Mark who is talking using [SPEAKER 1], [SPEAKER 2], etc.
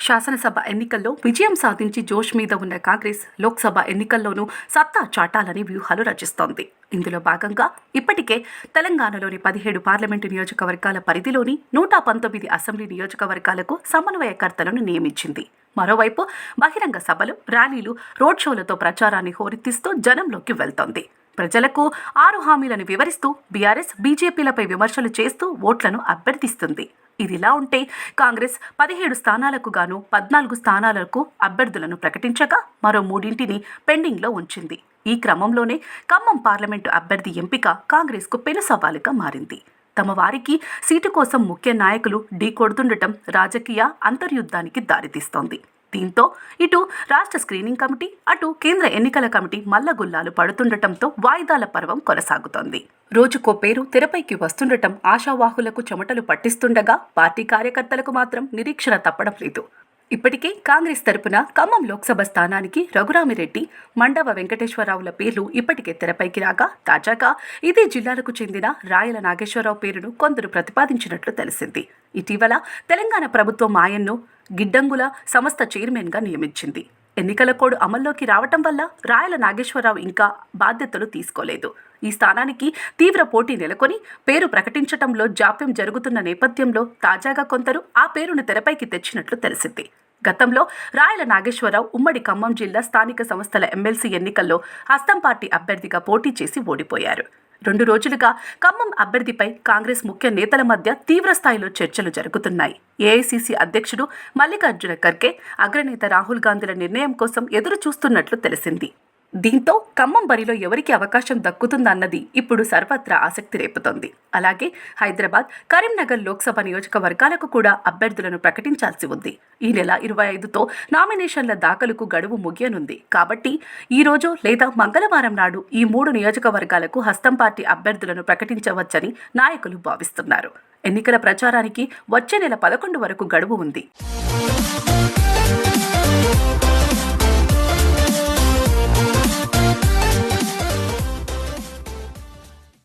[SPEAKER 1] శాసనసభ ఎన్నికల్లో విజయం సాధించి జోష్ మీద ఉన్న కాంగ్రెస్ లోక్సభ ఎన్నికల్లోనూ సత్తా చాటాలని వ్యూహాలు రచిస్తోంది. ఇందులో భాగంగా ఇప్పటికే తెలంగాణలోని పదిహేడు పార్లమెంటు నియోజకవర్గాల పరిధిలోని నూట పంతొమ్మిది అసెంబ్లీ నియోజకవర్గాలకు సమన్వయకర్తలను నియమించింది. మరోవైపు బహిరంగ సభలు ర్యాలీలు రోడ్ షోలతో ప్రచారాన్ని హోరెత్తిస్తూ జనంలోకి వెళ్తోంది. ప్రజలకు ఆరు హామీలను వివరిస్తూ బీఆర్ఎస్ బీజేపీలపై విమర్శలు చేస్తూ ఓట్లను అభ్యర్థిస్తుంది. ఇదిలా ఉంటే కాంగ్రెస్ పదిహేడు స్థానాలకు గాను పద్నాలుగు స్థానాలకు అభ్యర్థులను ప్రకటించగా మరో మూడింటిని పెండింగ్లో ఉంచింది. ఈ క్రమంలోనే ఖమ్మం పార్లమెంటు అభ్యర్థి ఎంపిక కాంగ్రెస్కు పెను సవాలుగా మారింది. తమ వారికి సీటు కోసం ముఖ్య నాయకులు ఢీకొడుతుండటం రాజకీయ అంతర్యుద్ధానికి దారితీస్తోంది. దీంతో ఇటు రాష్ట్ర స్క్రీనింగ్ కమిటీ అటు కేంద్ర ఎన్నికల కమిటీ మల్లగుల్లాలు పడుతుండటంతో వాయిదాల పర్వం కొనసాగుతోంది. రోజుకో పేరు తెరపైకి వస్తుండటం ఆశావాహులకు చెమటలు పట్టిస్తుండగా పార్టీ కార్యకర్తలకు మాత్రం నిరీక్షణ తప్పడం లేదు. ఇప్పటికే కాంగ్రెస్ తరపున ఖమ్మం లోక్సభ స్థానానికి రఘురామిరెడ్డి మండవ వెంకటేశ్వరరావుల పేర్లు ఇప్పటికే తెరపైకి రాగా తాజాగా ఇదే జిల్లాలకు చెందిన రాయల నాగేశ్వరరావు పేరును కొందరు ప్రతిపాదించినట్లు తెలిసింది. ఇటీవల తెలంగాణ ప్రభుత్వం ఆయన్ను గిడ్డంగుల సంస్థ చైర్మన్గా నియమించింది. ఎన్నికల కోడ్ అమల్లోకి రావటం వల్ల రాయల నాగేశ్వరరావు ఇంకా బాధ్యతలు తీసుకోలేదు. ఈ స్థానానికి తీవ్ర పోటీ నెలకొని పేరు ప్రకటించటంలో జాప్యం జరుగుతున్న నేపథ్యంలో తాజాగా కొందరు ఆ పేరును తెరపైకి తెచ్చినట్లు తెలిసింది. గతంలో రాయల నాగేశ్వరరావు ఉమ్మడి ఖమ్మం జిల్లా స్థానిక సంస్థల ఎమ్మెల్సీ ఎన్నికల్లో హస్తం పార్టీ అభ్యర్థిగా పోటీ చేసి ఓడిపోయారు. రెండు రోజులుగా ఖమ్మం అభ్యర్థిపై కాంగ్రెస్ ముఖ్య నేతల మధ్య తీవ్ర స్థాయిలో చర్చలు జరుగుతున్నాయి. ఏఐసీసీ అధ్యక్షుడు మల్లికార్జున ఖర్గే అగ్రనేత రాహుల్ గాంధీల నిర్ణయం కోసం ఎదురు చూస్తున్నట్లు తెలిసింది. దీంతో ఖమ్మం బరిలో ఎవరికి అవకాశం దక్కుతుందన్నది ఇప్పుడు సర్వత్రా ఆసక్తి రేపుతోంది. అలాగే హైదరాబాద్ కరీంనగర్ లోక్సభ నియోజకవర్గాలకు కూడా అభ్యర్థులను ప్రకటించాల్సి ఉంది. ఈ నెల ఇరవై ఐదుతో నామినేషన్ల దాఖలుకు గడువు ముగియనుంది. కాబట్టి ఈ రోజు లేదా మంగళవారం నాడు ఈ మూడు నియోజకవర్గాలకు హస్తం పార్టీ అభ్యర్థులను ప్రకటించవచ్చని నాయకులు భావిస్తున్నారు. ఎన్నికల ప్రచారానికి వచ్చే నెల పదకొండు వరకు గడువు ఉంది.